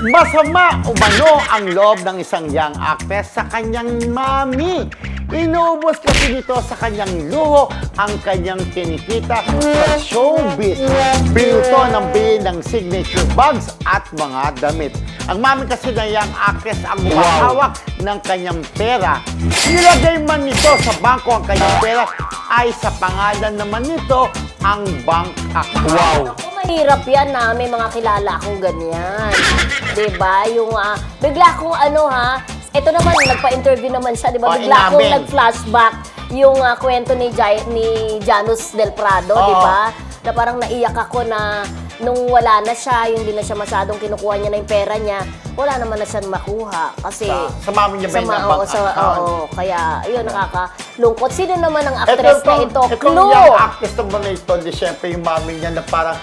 Masama umano ang loob ng isang young actress sa kanyang mami. Inubos kasi nito sa kanyang luho ang kanyang kinikita sa showbiz. Binuto ng bili ng signature bags at mga damit. Ang mami kasi ng young actress ang humahawak ng kanyang pera. Nilagay man nito sa bangko ang kanyang pera ay sa pangalan naman nito ang bank account. Ako, mahirap yan na may mga kilala akong ganyan. 'Di ba Yung ah, bigla akong ano ha, ito naman, nagpa-interview naman siya, di ba? Oh, Bigla akong inamin. nag-flashback yung ah, kwento ni, Jai, ni Janus Del Prado, Oo. di ba? Na parang naiyak ako na nung wala na siya, yung di na siya masyadong kinukuha niya na yung pera niya, wala naman na siya makuha. Kasi Sa- sa mami niya ba yung bank oo, sa, account? oo, kaya, yun, nakakalungkot. Sino naman ang actress na ito? Itong Clue! young actress naman na ito, di syempre yung mami niya na parang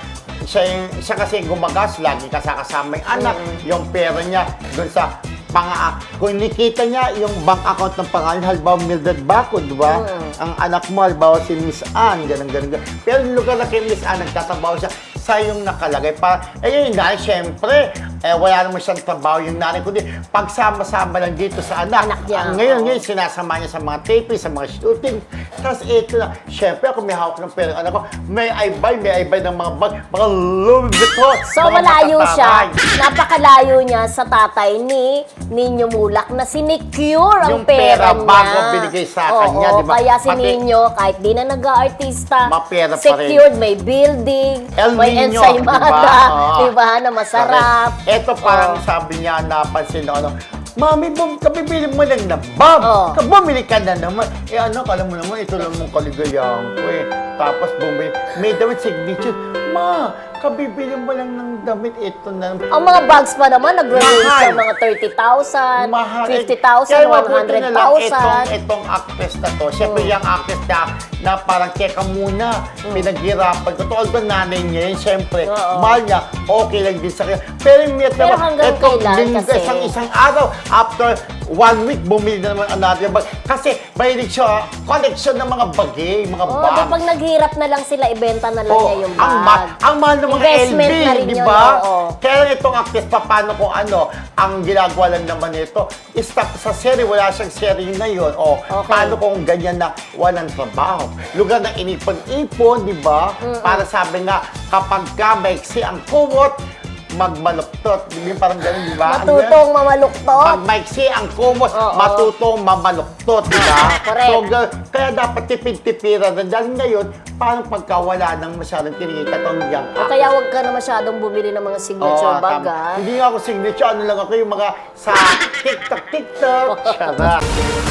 siya, yung, siya kasi gumagas, lagi kasakasama yung anak, yung pera niya doon sa pang kung nakita niya yung bank account ng pangalan, halimbawa Mildred Baco, di ba? Ang anak mo, halimbawa si Miss Ann, ganun, ganun, ganun. Pero yung lugar na kay Miss Ann, nagtatrabaho siya sa yung nakalagay. Pa, eh, yung nanay, syempre, eh, wala naman siyang trabaho yung nanay, kundi pagsama-sama lang dito sa anak. Anak niya, ngayon, oo. ngayon, sinasama niya sa mga taping, sa mga shooting. Tapos ito na, syempre ako may hawak ng pera. Anak ko, may I buy, may I buy ng mga bag, mga Louis Vuitton. So mga malayo siya, matataray. napakalayo niya sa tatay ni Ninyo Mulak na sinecure ang Yung pera pera, niya. bago binigay sa kanya, di ba? Kaya si Pati- Ninyo, kahit di na nag-aartista, Mapera pa rin. secured, may building, El may Niño, ensaymada, di ba? Oo. di ba, na masarap. Ito parang Oo. sabi niya, napansin na ano, Mami, bum, kabibili mo lang na Bob. Oo. Ka- Bumili ka na naman. Eh ano, kala mo naman, ito lang mong kaligayahan ko eh. Tapos bumili. May damit signature. Ma, kabibili mo lang ng damit. Ito na. Ang mga bags pa naman, nag-range sa mga 30,000, Mahal. 50,000, Kaya mabuti na lang Itong, 100,000. itong actress na to, syempre yung actress na, na parang teka muna, pinaghirapan ko to. Although nanay niya yun, syempre, Oo. mahal niya, okay lang din sa kanya. Pero yung Mia Pero hanggang kailan kasi? Isang, isang araw, after one week, bumili na naman another bag. Kasi mahilig siya, collection ng mga bagay, mga Oh, bag. di pag naghirap na lang sila, ibenta na lang niya yung bag. ang, ma- ang mahal ng mga Investment LB, na rin di yun, ba? oo. Kaya lang itong actress, paano kung ano, ang ginagawa lang naman nito, stop sa serie, wala siyang serie na yun. O, Okay. paano kung ganyan na walang trabaho? Lugar na inipon-ipon, di ba? Para sabi nga, kapag ka maiksi ang kumot, magmaluktot. Ba parang ganun, di ba? Matutong mamaluktot. Pag maiksi ang kumot, Oo. matutong mamaluktot, di ba? Correct. So, ga- kaya dapat tipid-tipiran na dahil ngayon, paano pagka wala nang masyadong tong young O kaya huwag ka na masyadong bumili ng mga signature bag, tama. ah. Hindi nga ako signature, ano lang ako yung mga sa TikTok, TikTok. Charot.